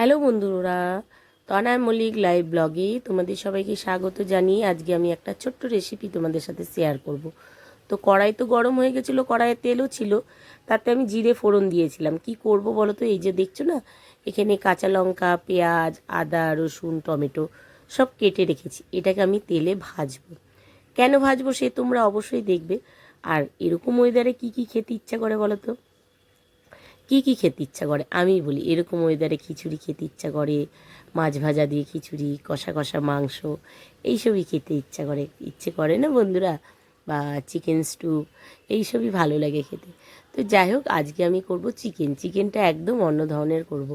Hello বন্ধুরা, তনায় Mallick live ব্লগে তোমাদের সবাইকে স্বাগত জানিয়ে আজকে আমি একটা ছোট্ট রেসিপি তোমাদের সাথে শেয়ার করব। তো কড়াই তো গরম হয়ে গেছিল, কড়াইয়ে তেলও ছিল, তাতে আমি জিরে ফোড়ন দিয়েছিলাম। কি করব বলো তো এই যে দেখছ না, এখানে কাঁচা লঙ্কা, পেঁয়াজ, আদা, রসুন, টমেটো সব কেটে রেখেছি, এটাকে আমি তেলে ভাজবো। কেন ভাজবো সে তোমরা অবশ্যই দেখবে, আর এরকম ওয়েদারে কি কি খেতে ইচ্ছা করে বলো তো কি কি খেতে ইচ্ছা করে? আমি বলি, এরকম ওয়েদারে খিচুড়ি খেতে ইচ্ছা করে, মাছ ভাজা দিয়ে খিচুড়ি, কষা কষা মাংস, এইসবই খেতে ইচ্ছা করে। ইচ্ছে করে না বন্ধুরা? বা চিকেন স্টু এইসবই ভালো লাগে খেতে। তো যাই হোক, আজকে আমি করব চিকেন চিকেনটা একদম অন্য ধরনের করব।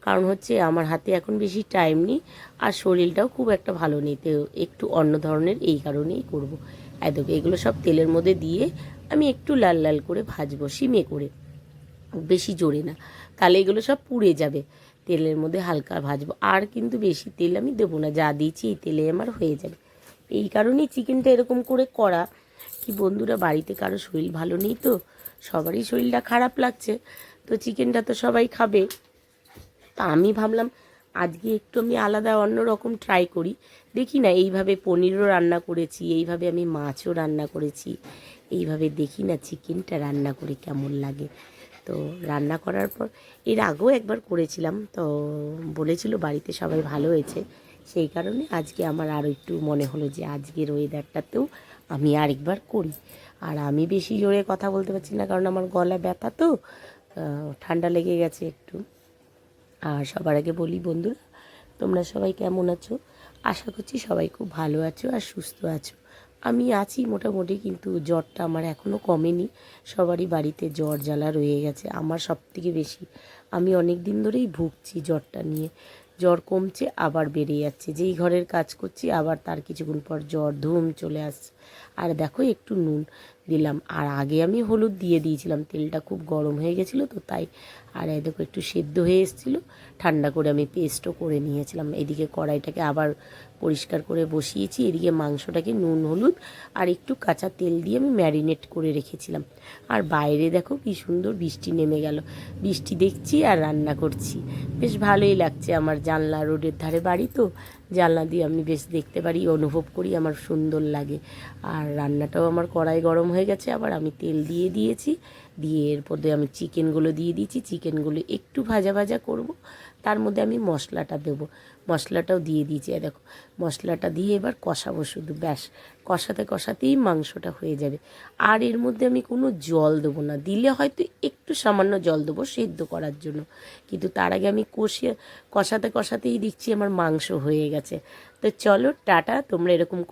কারণ হচ্ছে আমার হাতে এখন বেশি টাইম নেই, আর শরীরটাও খুব একটা ভালো নেই। তো একটু অন্য ধরনের এই কারণেই করব। একদম এগুলো সব তেলের মধ্যে দিয়ে আমি একটু লাল লাল করে ভাজবো, সিমে করে। বেশি জোরে না। তাহলে এগুলো সব পুড়ে যাবে। তেলের মধ্যে হালকা ভাজবো। আর কিন্তু বেশি তেল আমি দেবো না। যা দিয়েছি এই তেলে আমার হয়ে যাবে। এই কারণেই চিকেনটা এরকম করে করা। কি বন্ধুরা, বাড়িতে কারও শরীর ভালো নেই তো? সবারই শরীরটা খারাপ লাগছে। তো চিকেনটা তো সবাই খাবে। তা আমি ভাবলাম, আজকে একটু আমি আলাদা অন্য রকম ট্রাই করি। দেখি না, এইভাবে পনিরও রান্না করেছি, এইভাবে আমি মাছও রান্না করেছি। এইভাবে দেখি না চিকেনটা রান্না করে কেমন লাগে। তো রান্না করার পর, এর আগেও একবার করেছিলাম, তো বলেছিল বাড়িতে সবাই ভালো হয়েছে। সেই কারণে আজকে আমার আরও একটু মনে হলো যে আজকের ওয়েদারটাতেও আমি আরেকবার করি। আর আমি বেশি জোরে কথা বলতে পারছি না, কারণ আমার গলা ব্যথা তো ঠান্ডা লেগে গেছে একটু। আর সবার আগে বলি, বন্ধুরা, তোমরা সবাই কেমন আছো? আশা করছি সবাই খুব ভালো আছো আর সুস্থ আছো। আমি আছি মোটামুটি, কিন্তু জ্বরটা আমার এখনও কমেনি। সবারই বাড়িতে জ্বর জ্বালা রয়ে গেছে, আমার সব থেকে বেশি। আমি অনেক দিন ধরেই ভুগছি জ্বরটা নিয়ে। জ্বর কমছে, আবার বেড়ে যাচ্ছে। যেই ঘরের কাজ করছি, আবার তার কিছুক্ষণ পর জ্বর ধুম চলে আসছে। আর দেখো একটু নুন। দিলাম। আর আগে আমি হলুদ দিয়ে দিয়েছিলাম। তেলটা খুব গরম হয়ে গেছিল তো তাই। আর দেখো একটু সেদ্ধ হয়ে এসেছিল। ঠান্ডা করে আমি পেস্টও করে নিয়েছিলাম। এদিকে কড়াইটাকে আবার পরিষ্কার করে বসিয়েছি। এদিকে মাংসটাকে নুন, হলুদ আর একটু কাঁচা তেল দিয়ে আমি ম্যারিনেট করে রেখেছিলাম। আর বাইরে দেখো কি সুন্দর বৃষ্টি নেমে গেল। বৃষ্টি দেখছি আর রান্না করছি। বেশ ভালোই লাগছে আমার জানলা রোডের ধারে বাড়ি তো। জানলা দিয়ে আমি বেশ দেখতে পারি, অনুভব করি, আমার সুন্দর লাগে। আর রান্নাটাও আমার কড়াই গরম হয়ে গেছে, আবার আমি তেল দিয়ে দিয়েছি। দিয়ে এরপর আমি চিকেনগুলো দিয়ে দিয়েছি। চিকেনগুলো একটু ভাজা ভাজা করব। তার মধ্যে আমি মশলাটা দেবো। মশলাটাও দিয়ে দিয়েছি। দেখো, মশলাটা দিয়ে এবার কষাবো শুধু, ব্যাস। কষাতে কষাতেই মাংসটা হয়ে যাবে। আর এর মধ্যে আমি কোনো জল দেবো না। দিলে হয়তো একটু সামান্য জল দেবো সেদ্ধ করার জন্য। কিন্তু তার আগে আমি কষিয়ে, কষাতে কষাতেই দেখছি আমার মাংস হয়ে গেছে। তো চলো, টাটা, তোমরা এরকম